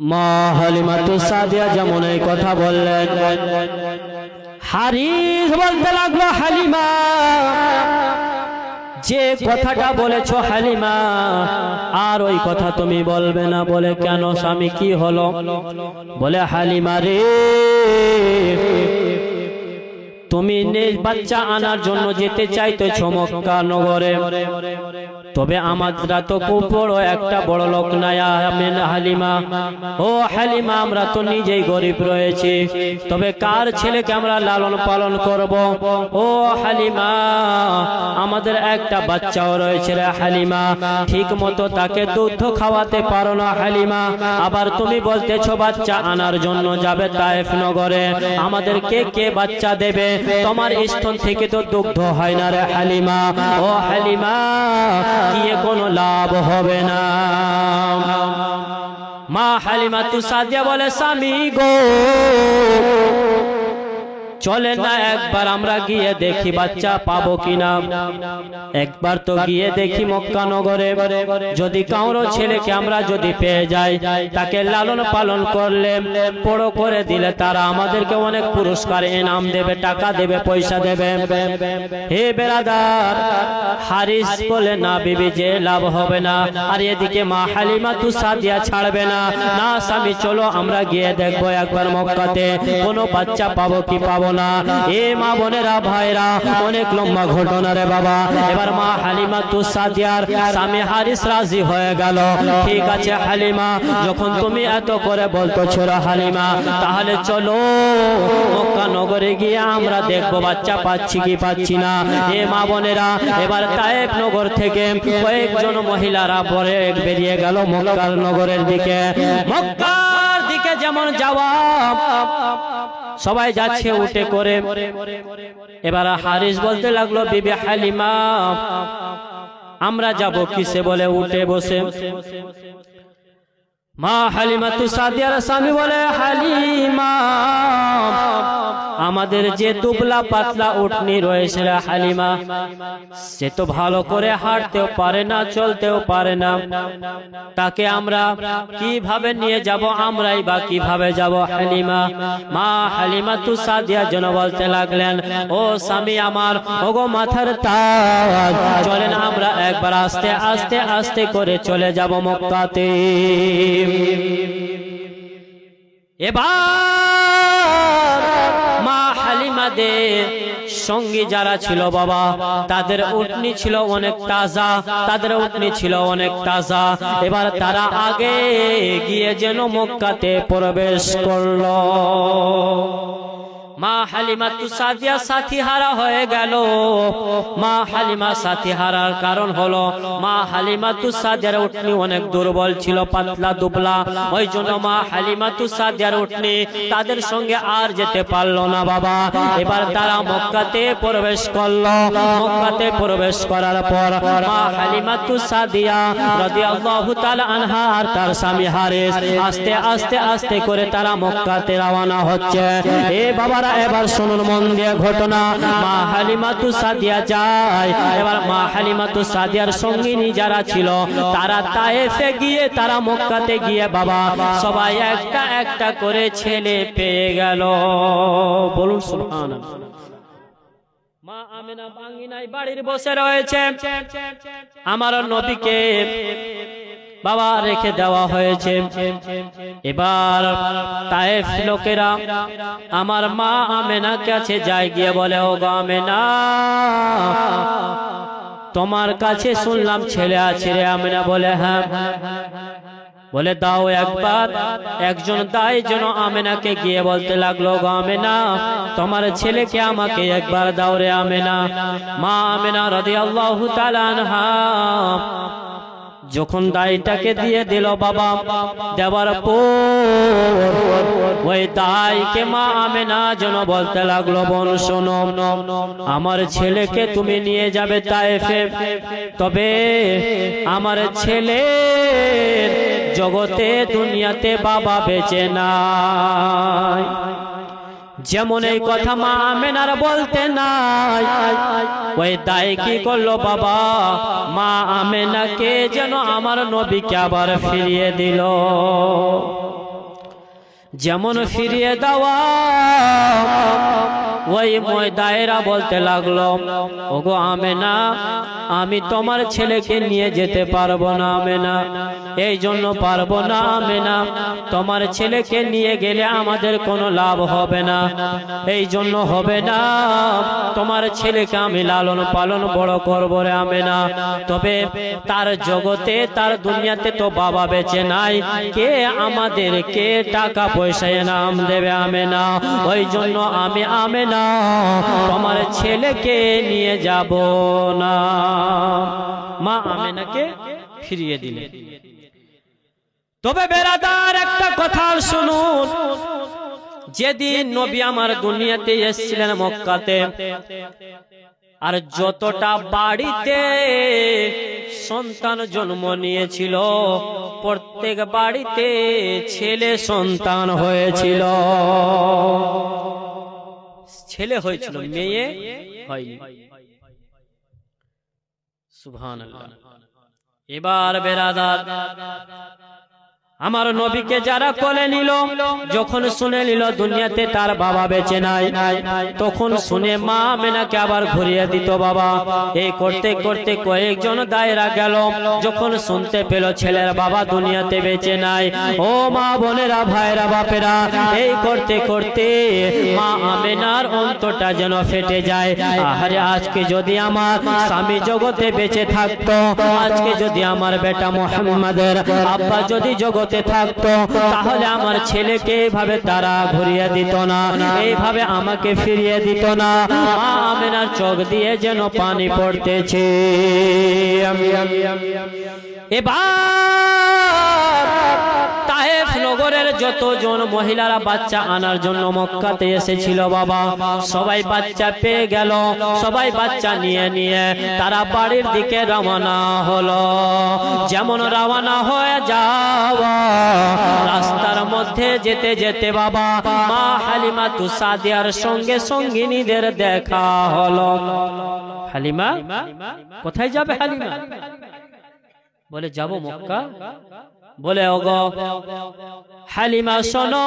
মা হালিমাতু সাদিয়া যেমন এই কথা বললেন। হারিস বলতে লাগল, হালিমা, যে কথাটা বলেছ হালিমা, আর ওই কথা তুমি বলবে না বলে কেন স্বামী কি হলো? বলে, হালিমা রে, তুমি বাচ্চা আনার জন্য যেতে চাইতেছ মক্কা নগরে। তবে আমাদের তো খুব বড় একটা বড় লোক আমেন হালিমা। ও হালিমা, আমরা তো নিজেই গরিব রয়েছি। তবে কার ছেলেকে আমরা লালন পালন করব? ও হালিমা, আমাদের একটা বাচ্চাও রয়েছে রে হালিমা। ঠিক মতো তাকে দুধ খাওয়াতে পারো না হালিমা। আবার তুমি বলতেছো, বাচ্চা আনার জন্য যাবে তায়েফ নগরে আমাদের কে কে বাচ্চা দেবে? তোমার স্তন থেকে তো দুগ্ধ হয় না রে হালিমা। ও হালিমা গিয়ে কোনো লাভ হবে না। মা হালিমা তু সাদিয়া বলে স্বামী গো চলে না একবার আমরা গিয়ে দেখি বাচ্চা পাবো কিনা। একবার তো গিয়ে দেখি মক্কা নগরে। যদি কাউরো ছেলেকে আমরা যদি পেয়ে যাই তাকে লালন পালন করলে বড় করে দিলে তারা আমাদেরকে অনেক পুরস্কার এনাম দেবে টাকা দেবে পয়সা দেবে। হে বেরাদার হারিস বলে না বিবি যে লাভ হবে না। আর এদিকে মা হালিমা তু সাদিয়া ছাড়বে না। না। স্বামী চলো আমরা গিয়ে দেখব একবার মক্কাতে। কোনো বাচ্চা পাবো কি পাবো না এ মা বোনেরা, ভাইরা, অনেক লম্বা ঘটনা রে বাবা। এবার মা হালিমা তু সাদিয়ার স্বামী হারিস রাজি হয়ে গেল। ঠিক আছে হালিমা, যখন তুমি এত করে বলতো ছোড়া হালিমা, তাহলে চলো নগরে গিয়ে আমরা দেখব বাচ্চা পাচ্ছি কি পাচ্ছি না। এ মা বোনেরা, এবার তায়েব নগর থেকে কয়েকজন মহিলারা পরে বেরিয়ে গেল মক্কার নগরের দিকে। মক্কার দিকে যেমন যাওয়া সবাই যাচ্ছে উঠে করে। এবার হারিস বলতে লাগল বিবি হালিমা আমরা যাব কিসে? বলে উঠে বসে। মা হালিমা তু সাদিয়ার স্বামী বলে হালিমা আমাদের যে দুবলা পাতলা উঠনি রয়েছে হালিমা সে তো ভালো করে হাঁটতেও পারে না চলতেও পারে না। তাকে আমরা কীভাবে নিয়ে যাব আমরাই বা কীভাবে যাব হালিমা? মা হালিমা তু সাদিয়া যেন বলতে লাগলেন। ও স্বামী আমার ওগো মাথার তাজ। চলেন আমরা একবার আস্তে আস্তে আস্তে করে চলে যাব মক্কাতে। এবার সঙ্গী যারা ছিল বাবা, তাদের উটনি ছিল অনেক তাজা, তাদের উটনি ছিল অনেক তাজা। এবার তারা আগে গিয়ে যেন মক্কাতে প্রবেশ করল। মা হালিমা তু সাদিয়া সাথী হারা হয়ে গেল। মা হালিমা সাথী হারার কারণ হলো, মা হালিমা তু সাদিয়ার উঠনি অনেক দুর্বল ছিল, পাতলা, দুবলা। ওই জন্য মা হালিমা তু সাদিয়ার উঠনি তাদের সঙ্গে আর যেতে পারল না বাবা। এবার তারা মক্কাতে প্রবেশ করল। মক্কাতে প্রবেশ করার পর মা হালিমা তু সাদিয়া রাদিয়াল্লাহু তাআলা আনহা আর তার স্বামী হারিস। আস্তে আস্তে আস্তে করে তারা মক্কাতে রওনা হচ্ছে। এ বাবারা এবার শুনুন মন দিয়ে ঘটনা। মা হালিমা তু সাদিয়া যায়। এবার মা হালিমা তু সাদিয়ার সঙ্গিনী যারা ছিল, তারা তায়েফে গিয়ে, তারা মক্কাতে গিয়ে, বাবা, সবাই একটা একটা করে ছেলে পেয়ে গেল। বলুন সুবহানাল্লাহ। মা বসে রয়েছে। আমার নবীকে বাবা রেখে দেওয়া হয়েছে। এবার তায়েফ লোকেরা, আমার মা আমেনা কাছে যায় গিয়ে বলে, ও গো আমেনা, তোমার কাছে শুনলাম ছেলে আছে রে আমেনা, বলে হ্যাঁ। বলে, দাও একবার। একজন দায় যেন আমেনাকে গিয়ে বলতে লাগল আমেনা, তোমার ছেলেকে আমাকে একবার দাও রে আমেনা। মা আমেনা রাদিয়াল্লাহু তাআলা আনহা যখন দায়টাকে দিয়ে দিল বাবা দেওয়ার পর ওই দায়কে মা আমি না যেন বলতে লাগল বোন শোনো আমার ছেলেকে তুমি নিয়ে যাবে তাইফে তবে আমার ছেলে জগতে দুনিয়াতে বাবা বেঁচে নাই। যেমন এই কথা মা আমেনার বলতে নাই। ওই দায় কি করল বাবা? মা আমেনাকে যেন আমার নবীকে আবার ফিরিয়ে দিল। যেমন ফিরিয়ে দেওয়া। ওই ময়দায়েরা বলতে লাগল ওগো আমেনা আমি তোমার ছেলেকে নিয়ে যেতে পারব না আমেনা। এই জন্য পারব না আমি না তোমার ছেলেকে নিয়ে গেলে আমাদের কোনো লাভ হবে না। এই জন্য হবে না। তোমার ছেলেকে আমি লালন পালন বড় করব রে আমি না তবে তার জগতে, তার দুনিয়াতে তো বাবা বেঁচে নাই। কে আমাদের কে টাকা পয়সা এনাম দেবে আমি না ওই জন্য আমি আমি না তোমার ছেলেকে নিয়ে যাব না। মা আমেনাকে ফিরিয়ে দিলে তবে বেরাদার, একটা কথা শুনুন। যেদিন নবী আমার দুনিয়াতে এসেছিলেন মক্কাতে, আর যতটা বাড়িতে সন্তান জন্ম নিয়েছিল, প্রত্যেক বাড়িতে ছেলে সন্তান হয়েছিল। ছেলে হয়েছিল, মেয়ে হয়নি। সুবহান এবার বেরাদার আমার নবীকে যারা কোলে নিল, যখন শুনে নিল দুনিয়াতে তার বাবা বেঁচে নাই, তখন শুনে মা মেনাকে আবার ঘুরিয়ে দিত বাবা। এই করতে করতে কয়েকজন দায়রা গেল, যখন শুনতে পেল ছেলের বাবা দুনিয়াতে বেঁচে নাই। ও মা বোনেরা, ভাইরা, বাপেরা, এই করতে করতে মা আমেনার অন্তরটা যেন ফেটে যায়। আহারে, আজকে যদি আমার স্বামী জগতে বেঁচে থাকতো, আজকে যদি আমার বেটা মোহাম্মদের আব্বা যদি জগতে থাকতো, তাহলে আমার ছেলেকে এইভাবে তারা ঘুরিয়ে দিত না এইভাবে আমাকে ফিরিয়ে দিত না। আমেনার চোখ দিয়ে যেন পানি পড়তেছে। এবার নগরের যতজন মহিলারা বাচ্চা আনার জন্য মক্কাতে এসেছিল বাবা, সবাই বাচ্চা পেয়ে গেল, সবাই বাচ্চা নিয়ে নিয়ে তারা বাড়ির দিকে রওনা হলো। যেমন রওনা হয়ে যাওয়া, রাস্তার মধ্যে যেতে যেতে বাবা, মা হালিমা তুসাদিয়ার সঙ্গে সঙ্গিনীদের দেখা হলো। হালিমা, কোথায় যাবে হালিমা? বলে, যাব মক্কা? বলে ওগো হালিমা শোনো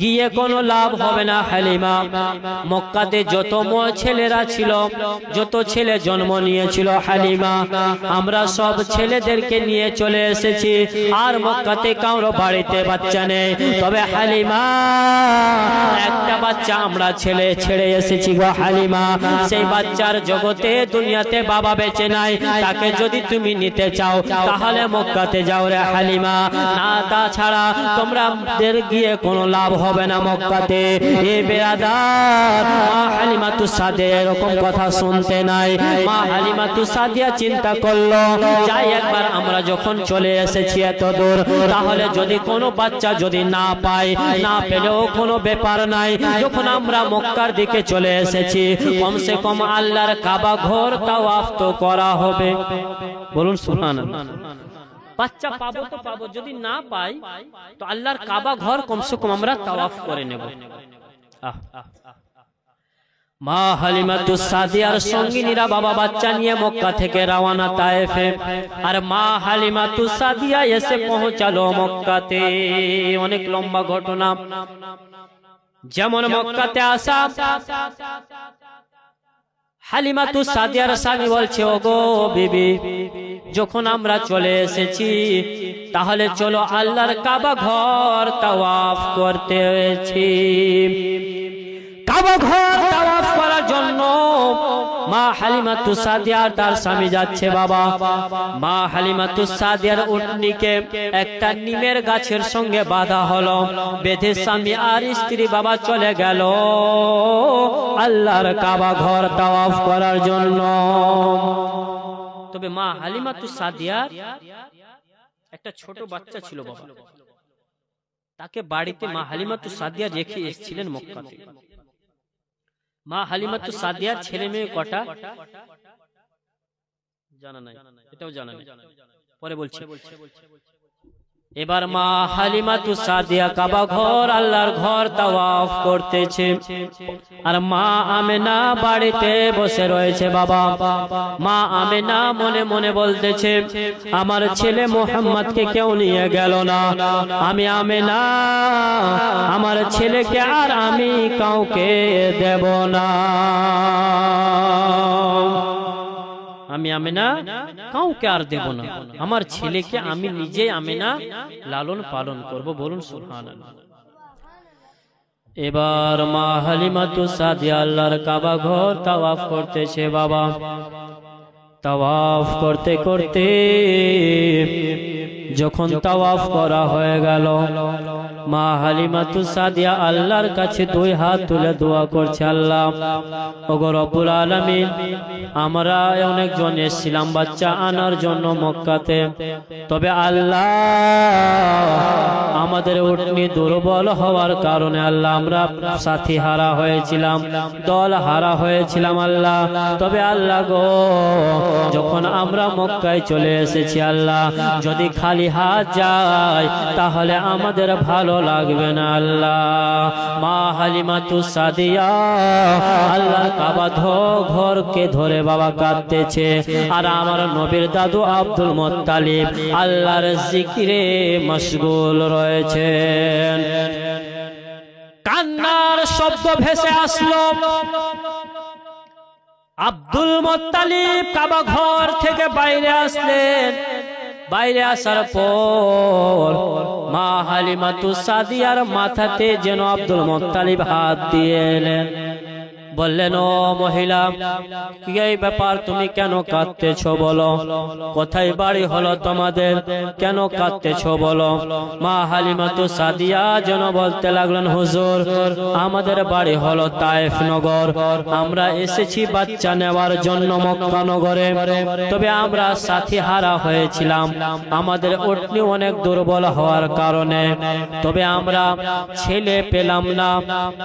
গিয়ে কোনো লাভ হবে না, হালিমা। মক্কাতে যত ছেলেরা ছিল, যত ছেলে জন্ম নিয়েছিল, হালিমা, আমরা সব ছেলেদেরকে নিয়ে চলে এসেছি। আর মক্কাতে কারও বাড়িতে বাচ্চা নেই। তবে হালিমা, একটা বাচ্চা আমরা ছেলে ছেড়ে এসেছি গো হালিমা। সেই বাচ্চার জগতে দুনিয়াতে বাবা বেঁচে নাই। তাকে যদি তুমি নিতে চাও, তাহলে মক্কাতে যাও রে হালিমা। না, তাছাড়া তোমরা গিয়ে কোনো লাভ হবে না মক্কাতে। এ বেরাদার মা হালিমা তু সাদে এরকম কথা শুনতে নাই। মা হালিমা তু সাদিয়া চিন্তা করল, যাই একবার আমরা যখন চলে এসেছি এত দূর তাহলে যদি কোনো বাচ্চা যদি না পায়, না পেলেও কোনো ব্যাপার নাই। যখন আমরা মক্কার দিকে চলে এসেছি, কমসে কম আল্লাহর কাবা ঘর তাওয়াফ তো করা হবে। বলুন, সুবহানাল্লাহ। বাচ্চা পাবো তো পাবো, যদি না পাই, তো আল্লাহর কাবা ঘর কমসে কম আমরা তাওয়াফ করে নেব। মা হালিমাতু সাদিয়ার সঙ্গিনীরা বাবা বাচ্চা নিয়ে মক্কা থেকে রওনা তায়েফে, আর মা হালিমাতু সাদিয়া এসে পৌঁছালো মক্কাতে। অনেক লম্বা ঘটনা। যেমন মক্কাতে আসা হালিমাতু সাদিয়ার স্বামী বলছে গো বিবি যখন আমরা চলে এসেছি তাহলে চলো আল্লাহর কাবা ঘর তাওয়াফ করতে হয়েছি কাবা ঘর তাওয়াফ করার জন্য মা হালিমা তার স্বামী যাচ্ছে বাবা। মা হালিমা তুসাদিয়ার উটনিকে একটা নিমের গাছের সঙ্গে বাঁধা হলো। বেঁধে স্বামী আর স্ত্রী বাবা চলে গেল। আল্লাহর কাবা ঘর তাওয়াফ করার জন্য। তবে মা হালিমা তুসাদিয়ার একটা ছোট বাচ্চা ছিল বাবা। তাকে বাড়িতে মা হালিমাতু সাদিয়া রেখে এসেছিলেন মক্কাতে। মা হালিমাতু সাদিয়ার ছেলে মেয়ে কটা? জানা নাই। এটাও জানা নাই। পরে বলছি। এবার মা হালিমা তু সাদিয়া কাবা ঘর, আল্লাহর ঘর তাওয়াফ করতেছে। আর মা আমেনা বাড়িতে বসে রয়েছে বাবা। মা আমেনা মনে মনে বলতেছে, আমার ছেলে মোহাম্মদকে কেউ নিয়ে গেল না। আমি আমেনা, আমার ছেলেকে আর আমি কাউকে দেব না। আমি আমেনা কাউকে আর দেব না। আমার ছেলেকে আমি নিজে আমেনা লালন পালন করব বলুন সুহান এবার মা হালিমা তু সাদিয়া আল্লাহর কাবা ঘর তাওয়াফ করতেছে বাবা। তাওয়াফ করতে করতে যখন তাওয়াফ করা হয়ে গেল মা হালিমা তু সাদিয়া আল্লাহর কাছে দুই হাত তুলে দোয়া করছে, আল্লাহ। ওগো রব্বুল আলামিন, আমরা অনেকজন এসেছিলাম বাচ্চা আনার জন্য মক্কাতে। তবে আল্লাহ আমাদের উটনি দুর্বল হওয়ার কারণে, আল্লাহ, আমরা সাথী হারা হয়েছিলাম, দল হারা হয়েছিলাম, আল্লাহ। তবে আল্লাহ গো, যখন আমরা মক্কায় চলে এসেছি, আল্লাহ, যদি খালি হাত যায়, তাহলে আমাদের ভালো লাগবে না আল্লাহ। মা হালিমা তু সাদিয়া আল্লাহ কাবা ধো ঘরকে ধরে বাবা কাঁদতেছে। আর আমার নবীর দাদু আব্দুল মোত্তালিব আল্লাহর জিকিরে মশগুল রয়েছেন। কান্নার শব্দ ভেসে আসলো। আব্দুল মোত্তালিব কাবা ঘর থেকে বাইরে আসলেন। বাইরে আসার পর মা হালিমাতু সাদিয়ার মাথাতে যেন আব্দুল মোত্তালিব হাত দিয়ে এলেন বললেন, ও মহিলা, কি এই ব্যাপার? তুমি কেন কাঁদতেছ বলো? কোথায় বাড়ি হলো তোমাদের? কেন কাঁদতেছ বলো? মা হালিমা তো সাদিয়া যেন বলতে লাগলেন, হুজুর, আমাদের বাড়ি হলো তায়েফ নগর। আমরা এসেছি বাচ্চা নেওয়ার জন্য মক্কা নগরে। তবে আমরা সাথী হারা হয়েছিলাম। আমাদের উটনি অনেক দুর্বল হওয়ার কারণে। তবে আমরা ছেলে পেলাম না।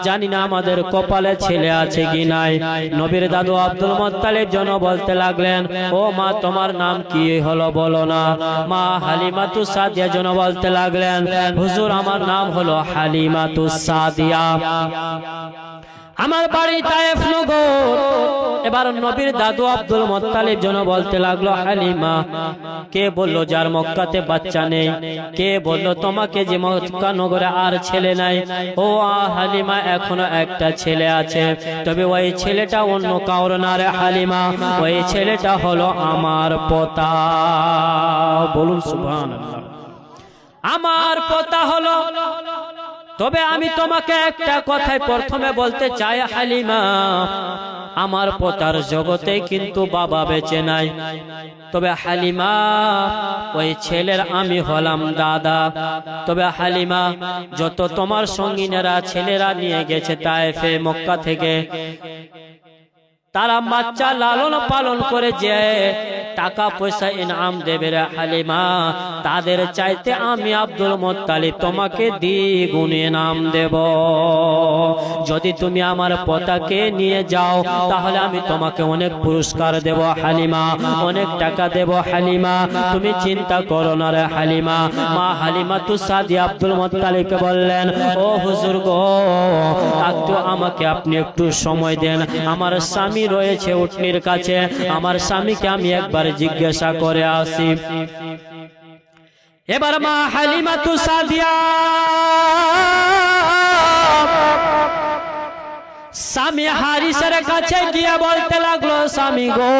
জানি না আমাদের কপালে ছেলে আছে কি নাই? নবীর দাদু আব্দুল মোত্তালিব জন বলতে লাগলেন ও মা তোমার নাম কি হলো বলো না? মা হালিমাতু সাদিয়া জন বলতে লাগলেন হুজুর আমার নাম হলো হালিমাতু সাদিয়া। আমার বাড়ি তায়েফ নগর। এবার নবীর দাদু আব্দুল মোত্তালিব জন বলতে লাগল, হালিমা, কে বলল যার মক্কাতে বাচ্চা নেই? কে বলল তোমাকে যে মক্কা নগরে আর ছেলে নাই? ও হালিমা, এখনও একটা ছেলে আছে। তবে ওই ছেলেটা অন্য কাউর না রে, হালিমা। ওই ছেলেটা হলো আমার পোতা। বলুন সুবহান আমার পোতা হলো তবে আমি তোমাকে একটা কথাই প্রথমে বলতে চাই হালিমা। আমার পতার জগতে কিন্তু বাবা বেঁচে নাই। তবে হালিমা ওই ছেলের আমি হলাম দাদা। তবে হালিমা যত তোমার সঙ্গিনেরা ছেলেরা নিয়ে গেছে তাইফে মক্কা থেকে তারা বাচ্চা লালন পালন করে যে টাকা পয়সা ইনাম দেবে রে হালিমা। তাদের চাইতে আমি আব্দুল মোত্তালিব তোমাকে দ্বিগুণ ইনাম দেব। যদি তুমি আমার পতাকে নিয়ে যাও, তাহলে আমি তোমাকে অনেক পুরস্কার দেব হালিমা, অনেক টাকা দেব হালিমা। তুমি চিন্তা করো না রে হালিমা। মা হালিমা তু সাদি আব্দুল মোত্তালিবকে বললেন, ও হুজুর গো, একটু আমাকে আপনি একটু সময় দেন। আমার স্বামী রয়েছে উটনির কাছে। আমার স্বামীকে আমি একবার জিজ্ঞাসা করে আসি। এবার মা হালিমা তু সাদিয়া। স্বামী হারিসের কাছে গিয়ে বলতে লাগল, স্বামী গো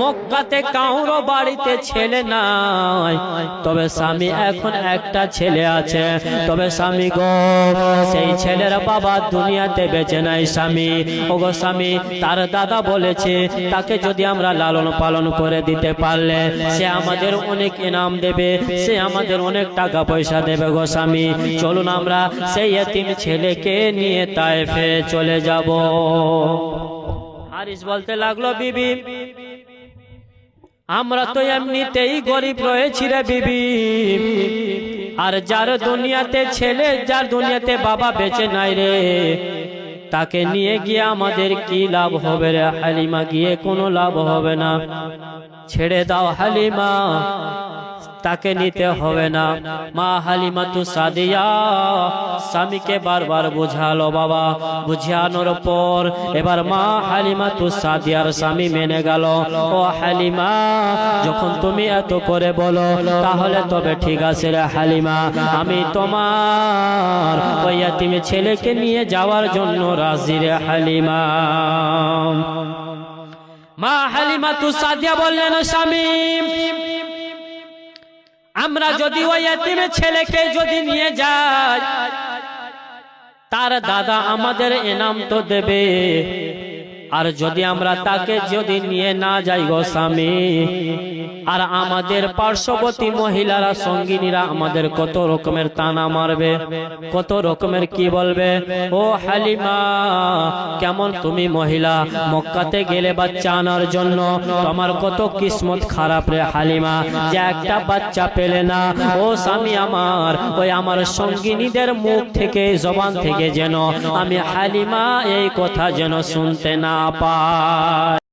মক্কাতে কাউরো বাড়িতে ছেলে নাই। তবে স্বামী এখন একটা ছেলে আছে। তবে স্বামী গো, সেই ছেলের বাবা দুনিয়াতে বেঁচে নাই স্বামী। ওগো স্বামী, তার দাদা বলেছে, তাকে যদি আমরা লালন পালন করে দিতে পারলে সে আমাদের অনেক ইনাম দেবে, সে আমাদের অনেক টাকা পয়সা দেবে গো স্বামী। চলুন আমরা সেই এতিম ছেলেকে নিয়ে তাইফে চলে যাব। হারিস বলতে লাগল, বিবি আমরা তো এমনিতেই গরিব রয়েছি রে বিবি। আর যার দুনিয়াতে ছেলে, যার দুনিয়াতে বাবা বেঁচে নাই রে, তাকে নিয়ে গিয়ে আমাদের কি লাভ হবে রে হালিমা? গিয়ে কোনো লাভ হবে না। ছেড়ে দাও হালিমা। তাকে নিতে হবে না। মা হালিমাতু সাদিয়া, স্বামীকে বারবার বুঝালো, বাবা, বুঝানোর পর এবার মা হালিমাতু সাদিয়ার স্বামী মেনে গেল। ও হালিমা, যখন তুমি এত করে বলো, তাহলে তবে ঠিক আছে রে হালিমা, আমি তোমার ওই তুমি ছেলেকে নিয়ে যাওয়ার জন্য রাজি রে হালিমা। মা হালিমা তু সাদিয়া বললেন, স্বামী আমরা যদি ওই এতিমের ছেলেকে যদি নিয়ে যাই তার দাদা আমাদের এনাম তো দেবে। আর যদি আমরা তাকে যদি নিয়ে না যাই গো স্বামী, আর আমাদের পার্শ্ববর্তী মহিলারা সঙ্গিনীরা আমাদের কত রকমের তানা মারবে, কত রকমের কি বলবে? ও হালিমা, কেমন তুমি মহিলা, মক্কাতে গেলে বাচ্চা আনার জন্য তোমার কত কিসমত খারাপ রে হালিমা, যে একটা বাচ্চা পেলে না। ও স্বামী আমার, ওই আমার সঙ্গিনীদের মুখ থেকে, জবান থেকে যেন আমি হালিমা এই কথা যেন শুনতে না পাই